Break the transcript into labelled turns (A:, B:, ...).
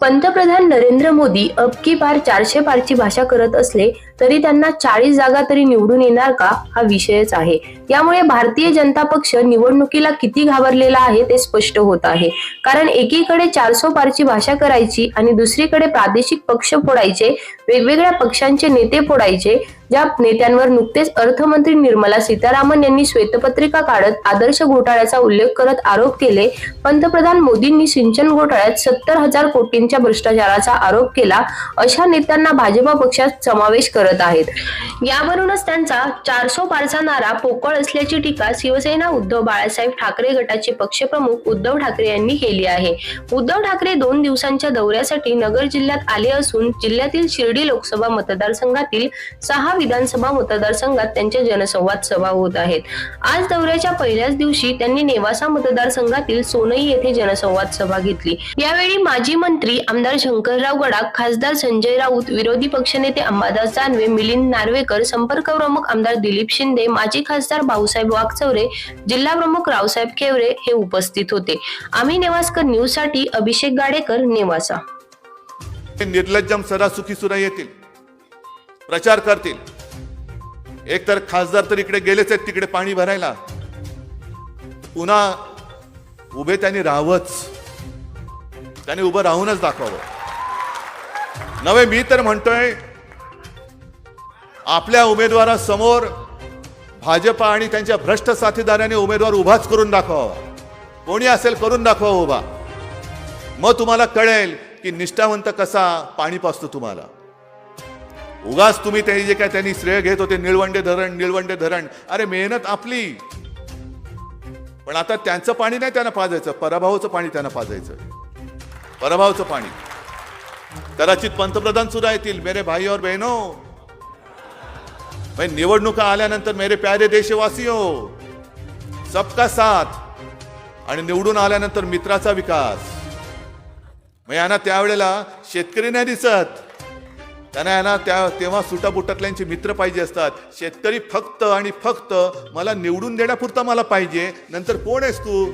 A: पंतप्रधान नरेंद्र मोदी अब की बार चारशे पारची भाषा करत असले तरी त्यांना चाळीस जागा तरी निवडून येणार का? हा विषयच आहे. यामुळे भारतीय जनता पक्ष निवडणुकीला किती घाबरलेला आहे ते स्पष्ट होत आहे. कारण एकीकडे चारसो पारची भाषा करायची आणि दुसरीकडे प्रादेशिक पक्ष फोडायचे वेगवेगळ्या पक्षांचे नेते फोडायचे ज्या नेत्यांवर नुकतेच अर्थमंत्री निर्मला सीतारामन यांनी श्वेतपत्रिका काढत आदर्श घोटाळ्याचा उल्लेख करत आरोप केले पंतप्रधान मोदींनी सिंचन घोटाळ्यात सत्तर हजार कोटींच्या भ्रष्टाचाराचा आरोप केला अशा नेत्यांना भाजपा पक्षात समावेश करत आहेत. यावरूनच त्यांचा चारसो पारचा नारा पोकळ असल्याची टीका शिवसेना उद्धव बाळासाहेब ठाकरे गटाचे पक्षप्रमुख उद्धव ठाकरे यांनी केली आहे. उद्धव ठाकरे दोन दिवसांच्या दौऱ्यासाठी नगर जिल्ह्यात आले असून जिल्ह्यातील शिर्डी लोकसभा मतदारसंघातील सहा विधानसभा मतदारसंघात त्यांच्या जनसंवाद सभा होत आहेत. आज दौऱ्याच्या पहिल्याच दिवशी त्यांनी नेवासा मतदारसंघातील सोनई येथे जनसंवाद सभा घेतली. यावेळी माजी मंत्री आमदार शंकरराव गडाख खासदार संजय राऊत विरोधी पक्षनेते अंबादास दानवे मिलिंद नार्वेकर संपर्क प्रमुख आमदार दिलीप शिंदे माजी खासदार भाऊसाहेब वाघचौरे जिल्हा प्रमुख रावसाहेब केवरे हे उपस्थित होते. आम्ही नेवास्कर न्यूजसाठी अभिषेक गाडेकर नेवासा.
B: ते निर्लज्जम सदा सुखी सुद्धा येतील. प्रचार करतील. एक तर खासदार तर इकडे गेलेच आहेत तिकडे पाणी भरायला. पुन्हा उभे त्यांनी राहावंच. त्यांनी उभं राहूनच दाखवावं. नव्हे मी तर म्हणतोय आपल्या उमेदवारासमोर भाजपा आणि त्यांच्या भ्रष्ट साथीदाराने उमेदवार उभाच करून दाखवावा. कोणी असेल करून दाखवा उभा. मग तुम्हाला कळेल की निष्ठावंत कसा पाणी पाचतो तुम्हाला. उगाच तुम्ही ते जे काय त्यांनी श्रेय घेत होते निळवंडे धरण निळवंडे धरण. अरे मेहनत आपली. पण आता त्यांचं पाणी नाही त्यांना पाजायचं पराभवाचं पाणी त्यांना पाजायचं. पराभवाचं पाणी. कदाचित पंतप्रधान सुद्धा येतील मेरे भाई और बहनो. भाई निवडणुका आल्यानंतर मेरे प्यारे देशवासियो सबका साथ आणि निवडून आल्यानंतर मित्राचा विकास. मग यांना त्यावेळेला शेतकरी नाही दिसत. त्यांना यांना त्या तेव्हा सुटाबुटातल्यांचे मित्र पाहिजे असतात. शेतकरी फक्त आणि फक्त मला निवडून देण्यापुरता मला पाहिजे. नंतर कोण आहेस तू?